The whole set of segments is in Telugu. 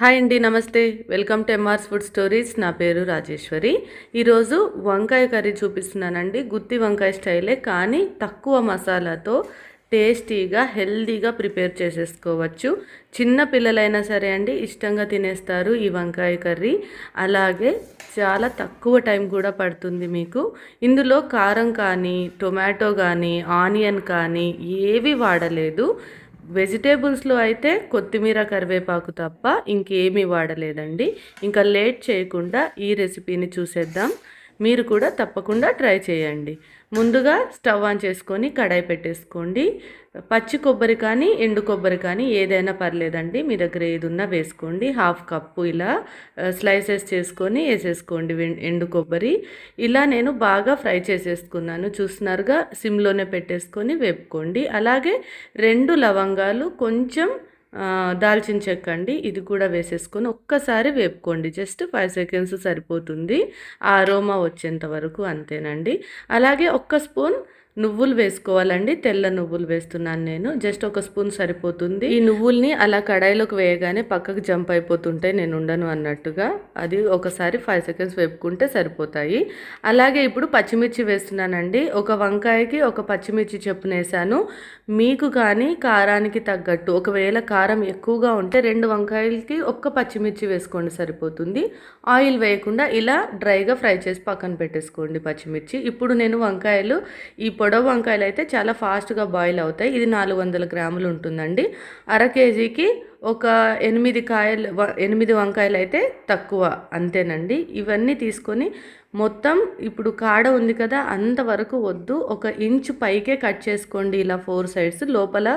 హాయ్ అండి నమస్తే. Welcome to MR's food stories నా పేరు రాజేశ్వరి. ఈరోజు వంకాయ కర్రీ చూపిస్తున్నానండి. గుత్తి వంకాయ స్టైలే కానీ తక్కువ మసాలాతో టేస్టీగా హెల్దీగా ప్రిపేర్ చేసేసుకోవచ్చు. చిన్న పిల్లలైనా సరే అండి ఇష్టంగా తినేస్తారు ఈ వంకాయ కర్రీ. అలాగే చాలా తక్కువ టైం కూడా పడుతుంది మీకు. ఇందులో కారం కానీ టొమాటో కానీ ఆనియన్ కానీ ఏవి వాడలేదు. వెజిటేబుల్స్లో అయితే కొత్తిమీర కరివేపాకు తప్ప ఇంకేమీ వాడలేదండి. ఇంకా లేట్ చేయకుండా ఈ రెసిపీని చూసేద్దాం. మీరు కూడా తప్పకుండా ట్రై చేయండి. ముందుగా స్టవ్ ఆన్ చేసుకొని కడాయి పెట్టేసుకోండి. పచ్చి కొబ్బరి కానీ ఎండు కొబ్బరి కానీ ఏదైనా పర్లేదండి. మీ దగ్గర ఏది ఉన్నా వేసుకోండి. హాఫ్ కప్పు ఇలా స్లైసెస్ చేసుకొని వేసేసుకోండి ఎండు కొబ్బరి. ఇలా నేను బాగా ఫ్రై చేసేసుకున్నాను. చూస్తున్నారుగా సిమ్లోనే పెట్టేసుకొని వేపుకోండి. అలాగే రెండు లవంగాలు కొంచెం దాల్చిన చెక్క అండి. ఇది కూడా వేసేసుకొని ఒక్కసారి వేపుకోండి. జస్ట్ ఫైవ్ సెకండ్స్ సరిపోతుంది. ఆ అరోమా వచ్చేంత వరకు అంతేనండి. అలాగే ఒక్క స్పూన్ నువ్వులు వేసుకోవాలండి. తెల్ల నువ్వులు వేస్తున్నాను నేను. జస్ట్ ఒక స్పూన్ సరిపోతుంది. ఈ నువ్వుల్ని అలా కడాయిలోకి వేయగానే పక్కకు జంప్ అయిపోతుంటే నేను ఉండను అన్నట్టుగా. అది ఒకసారి ఫైవ్ సెకండ్స్ వేపుకుంటే సరిపోతాయి. అలాగే ఇప్పుడు పచ్చిమిర్చి వేస్తున్నానండి. ఒక వంకాయకి ఒక పచ్చిమిర్చి చొప్పున వేసాను మీకు కానీ కారానికి తగ్గట్టు ఒకవేళ కారం ఎక్కువగా ఉంటే రెండు వంకాయలకి ఒక్క పచ్చిమిర్చి వేసుకోండి సరిపోతుంది. ఆయిల్ వేయకుండా ఇలా డ్రైగా ఫ్రై చేసి పక్కన పెట్టేసుకోండి పచ్చిమిర్చి. ఇప్పుడు నేను వంకాయలు ఈ పొడవు వంకాయలు అయితే చాలా ఫాస్ట్గా బాయిల్ అవుతాయి. ఇది నాలుగు వందల గ్రాములు ఉంటుందండి. అర కేజీకి ఒక ఎనిమిది కాయలు ఎనిమిది వంకాయలు అయితే తక్కువ అంతేనండి. ఇవన్నీ తీసుకొని మొత్తం ఇప్పుడు కాడ ఉంది కదా అంతవరకు వద్దు. ఒక ఇంచు పైకే కట్ చేసుకోండి ఇలా ఫోర్ సైడ్స్. లోపల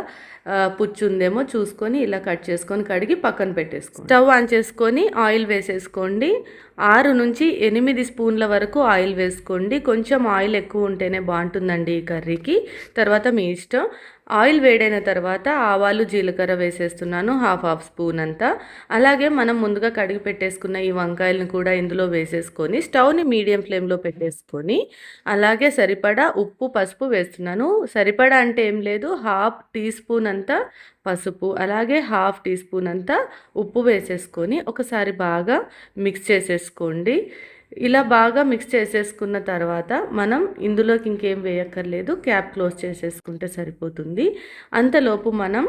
పుచ్చుందేమో పుచ్చు ఉందేమో చూసుకొని ఇలా కట్ చేసుకొని కడిగి పక్కన పెట్టేసుకోండి. స్టవ్ ఆన్ చేసుకొని ఆయిల్ వేసేసుకోండి. ఆరు నుంచి ఎనిమిది స్పూన్ల వరకు ఆయిల్ వేసుకోండి. కొంచెం ఆయిల్ ఎక్కువ ఉంటేనే బాగుంటుందండి ఈ కర్రీకి. తర్వాత మీ ఇష్టం. ఆయిల్ వేడైన తర్వాత ఆవాలు జీలకర్ర వేసేస్తున్నాను హాఫ్ హాఫ్ స్పూన్ అంతా. అలాగే మనం ముందుగా కడిగి పెట్టేసుకున్న ఈ వంకాయలను కూడా ఇందులో వేసేసుకొని స్టవ్ని మీడియం ఫ్లేమ్లో పెట్టేసుకొని అలాగే సరిపడా ఉప్పు పసుపు వేస్తున్నాను. సరిపడా అంటే ఏం లేదు హాఫ్ టీ స్పూన్ అంతా పసుపు అలాగే హాఫ్ టీ స్పూన్ అంతా ఉప్పు వేసేసుకొని ఒకసారి బాగా మిక్స్ చేసేసుకోండి. ఇలా బాగా మిక్స్ చేసేసుకున్న తర్వాత మనం ఇందులోకి ఇంకేం వేయక్కర్లేదు క్యాప్ క్లోజ్ చేసేసుకుంటే సరిపోతుంది. అంతలోపు మనం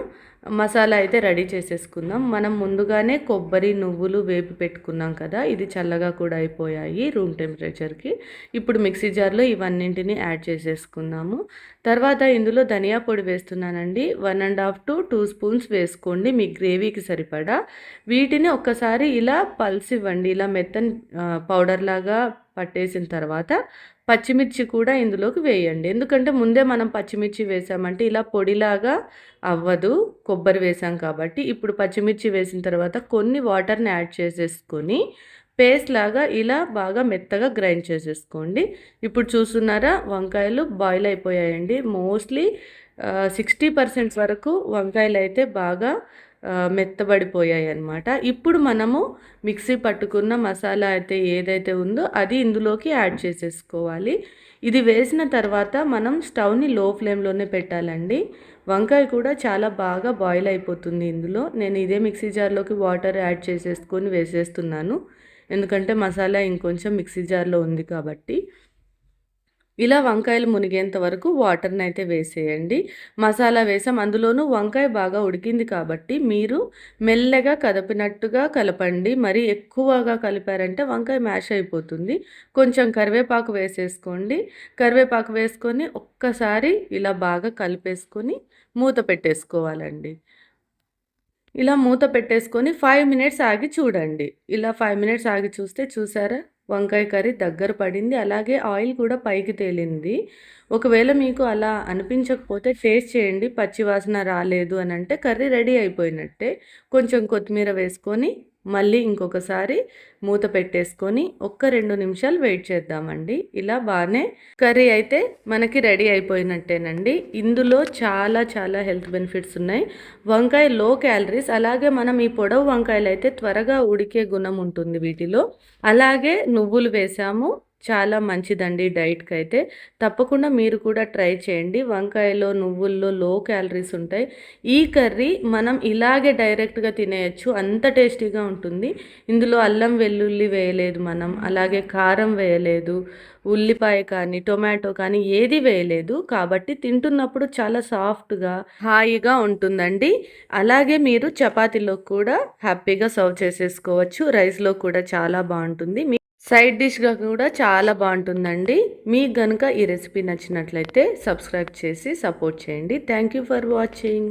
మసాలా అయితే రెడీ చేసేసుకుందాం. మనం ముందుగానే కొబ్బరి నువ్వులు వేపి పెట్టుకున్నాం కదా ఇది చల్లగా కూడా అయిపోయాయి రూమ్ టెంపరేచర్కి. ఇప్పుడు మిక్సీ జార్లో ఇవన్నింటిని యాడ్ చేసేసుకుందాము. తర్వాత ఇందులో ధనియా పొడి వేస్తున్నానండి. One and half to two spoons వేసుకోండి మీ గ్రేవీకి సరిపడా. వీటిని ఒక్కసారి ఇలా పల్స్ ఇవ్వండి ఇలా మెత్తని పౌడర్ లాగా పట్టేసిన తర్వాత పచ్చిమిర్చి కూడా ఇందులోకి వేయండి. ఎందుకంటే ముందే మనం పచ్చిమిర్చి వేసామంటే ఇలా పొడిలాగా అవ్వదు. కొబ్బరి వేసాం కాబట్టి ఇప్పుడు పచ్చిమిర్చి వేసిన తర్వాత కొన్ని వాటర్ని యాడ్ చేసేసుకొని పేస్ట్ లాగా ఇలా బాగా మెత్తగా గ్రైండ్ చేసేసుకోండి. ఇప్పుడు చూస్తున్నారా వంకాయలు బాయిల్ అయిపోయాయండి. మోస్ట్లీ సిక్స్టీ పర్సెంట్ వరకు వంకాయలు అయితే బాగా మెత్తబడిపోయాయి అన్నమాట ఇప్పుడు మనము మిక్సీ పట్టుకున్న మసాలా అయితే ఏదైతే ఉందో అది ఇందులోకి యాడ్ చేసేసుకోవాలి. ఇది వేసిన తర్వాత మనం స్టవ్ని లో ఫ్లేమ్లోనే పెట్టాలండి. వంకాయ కూడా చాలా బాగా బాయిల్ అయిపోతుంది ఇందులో. నేను ఇదే మిక్సీ జార్లోకి వాటర్ యాడ్ చేసేసుకొని వేసేస్తున్నాను. ఎందుకంటే మసాలా ఇంకొంచెం మిక్సీ జార్లో ఉంది కాబట్టి. ఇలా వంకాయలు మునిగేంత వరకు వాటర్ని అయితే వేసేయండి. మసాలా వేసాం. అందులోనూ వంకాయ బాగా ఉడికింది కాబట్టి మీరు మెల్లగా కదపినట్టుగా కలపండి. మరి ఎక్కువగా కలిపారంటే వంకాయ మ్యాష్ అయిపోతుంది. కొంచెం కరివేపాకు వేసేసుకోండి. కరివేపాకు వేసుకొని ఒక్కసారి ఇలా బాగా కలిపేసుకొని మూత పెట్టేసుకోవాలండి. ఇలా మూత పెట్టేసుకొని ఫైవ్ మినిట్స్ ఆగి చూడండి. ఇలా ఫైవ్ మినిట్స్ ఆగి చూస్తే చూసారా? వంకాయ కర్రీ దగ్గర పడింది. అలాగే ఆయిల్ కూడా పైకి తేలింది. ఒకవేళ మీకు అలా అనిపించకపోతే టేస్ట్ చేయండి. పచ్చివాసన రాలేదు అని అంటే కర్రీ రెడీ అయిపోయినట్టే. కొంచెం కొత్తిమీర వేసుకొని మళ్ళీ ఇంకొకసారి మూత పెట్టేసుకొని ఒక్క రెండు నిమిషాలు వెయిట్ చేద్దామండి. ఇలా బాగానే కర్రీ అయితే మనకి రెడీ అయిపోయినట్టేనండి. ఇందులో చాలా చాలా హెల్త్ బెనిఫిట్స్ ఉన్నాయి. వంకాయ లో క్యాలరీస్ అలాగే మనం ఈ పొడవు వంకాయలు అయితే త్వరగా ఉడికే గుణం ఉంటుంది వీటిలో. అలాగే నువ్వులు వేసాము చాలా మంచిదండి డైట్కి అయితే తప్పకుండా మీరు కూడా ట్రై చేయండి. వంకాయలో నువ్వుల్లో లో క్యాలరీస్ ఉంటాయి. ఈ కర్రీ మనం ఇలాగే డైరెక్ట్గా తినేయచ్చు. అంత టేస్టీగా ఉంటుంది. ఇందులో అల్లం వెల్లుల్లి వేయలేదు మనం. అలాగే కారం వేయలేదు. ఉల్లిపాయ కానీ టొమాటో కానీ ఏది వేయలేదు. కాబట్టి తింటున్నప్పుడు చాలా సాఫ్ట్గా హాయిగా ఉంటుందండి. అలాగే మీరు చపాతీలో కూడా హ్యాపీగా సర్వ్ చేసేసుకోవచ్చు. రైస్లో కూడా చాలా బాగుంటుంది. సైడ్ డిష్గా కూడా చాలా బాగుంటుందండి. మీకు కనుక ఈ రెసిపీ నచ్చినట్లయితే సబ్స్క్రైబ్ చేసి సపోర్ట్ చేయండి. Thank you for watching.